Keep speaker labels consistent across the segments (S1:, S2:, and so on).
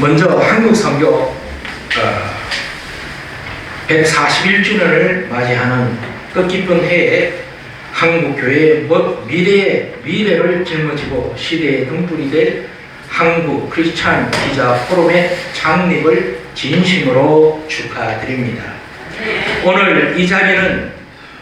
S1: 먼저 한국 선교 어, 141주년을 맞이하는 뜻깊은 해에 한국 교회의 멋- 미래의 미래를 짊어지고 시대의 등불이 될 한국 크리스찬 기자 포럼의 창립을 진심으로 축하드립니다. 오늘 이 자리는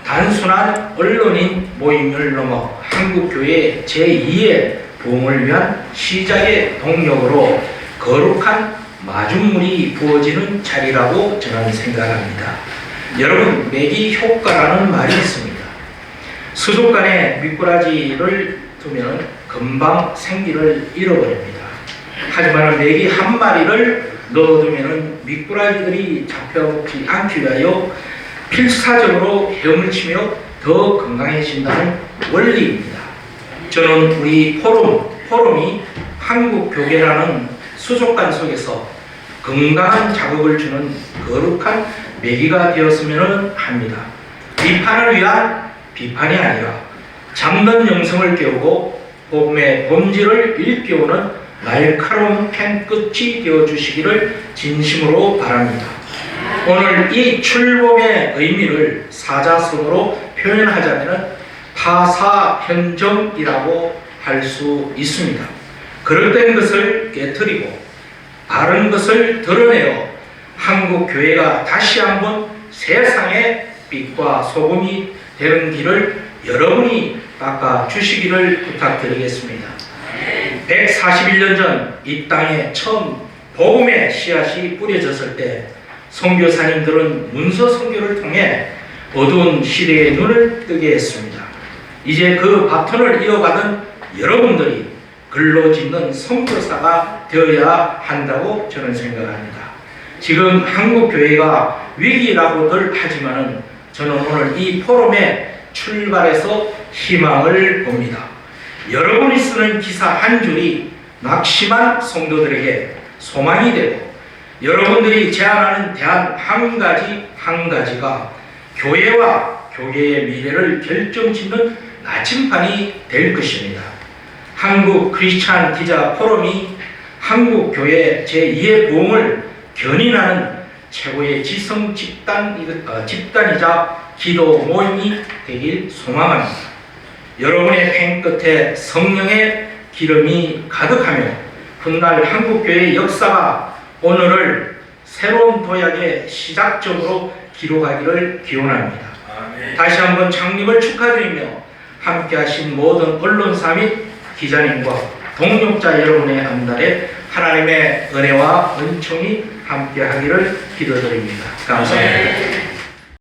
S1: 단순한 언론인 모임을 넘어 한국교회 제2의 부흥을 위한 시작의 동력으로 거룩한 마중물이 부어지는 자리라고 저는 생각합니다. 여러분, 매기 효과라는 말이 있습니다. 수족관에 미꾸라지를 두면 금방 생기를 잃어버립니다. 하지만 매기 한 마리를 넣어두면 미꾸라지들이 잡혀먹지 않기 위하여 필사적으로 헤엄을 치며 더 건강해진다는 원리입니다. 저는 우리 포럼, 포럼이 한국교계라는 수족관 속에서 건강한 자극을 주는 거룩한 매기가 되었으면 합니다. 비판을 위한 비판이 아니라 잠든 영성을 깨우고 복음의 본질을 일깨우는 날카로운 펜 끝이 되어 주시기를 진심으로 바랍니다. 오늘 이 출범의 의미를 사자성어로 표현하자면 파사현정이라고 할 수 있습니다. 그릇된 것을 깨뜨리고 바른 것을 드러내어 한국 교회가 다시 한번 세상의 빛과 소금이 되는 길을 여러분이 닦아 주시기를 부탁드리겠습니다. 141년 전 이 땅에 처음 복음의 씨앗이 뿌려졌을 때 선교사님들은 문서 선교를 통해 어두운 시대의 눈을 뜨게 했습니다. 이제 그 바톤을 이어가던 여러분들이 글로 짓는 선교사가 되어야 한다고 저는 생각합니다. 지금 한국 교회가 위기라고들 하지만은 저는 오늘 이 포럼의 출발에서 희망을 봅니다. 여러분이 쓰는 기사 한 줄이 낙심한 성도들에게 소망이 되고 여러분들이 제안하는 대안 한 가지 한 가지가 교회와 교회의 미래를 결정짓는 나침판이 될 것입니다. 한국 크리스찬 기자 포럼이 한국 교회 제2의 부흥을 견인하는 최고의 지성 집단, 어, 집단이자 기도 모임이 되길 소망합니다. 여러분의 펜 끝에 성령의 기름이 가득하며 훗날 한국교회의 역사가 오늘을 새로운 도약의 시작점으로 기록하기를 기원합니다. 다시 한번 창립을 축하드리며 함께하신 모든 언론사 및 기자님과 동역자 여러분의 앞날에 하나님의 은혜와 은총이 함께하기를 기도드립니다. 감사합니다.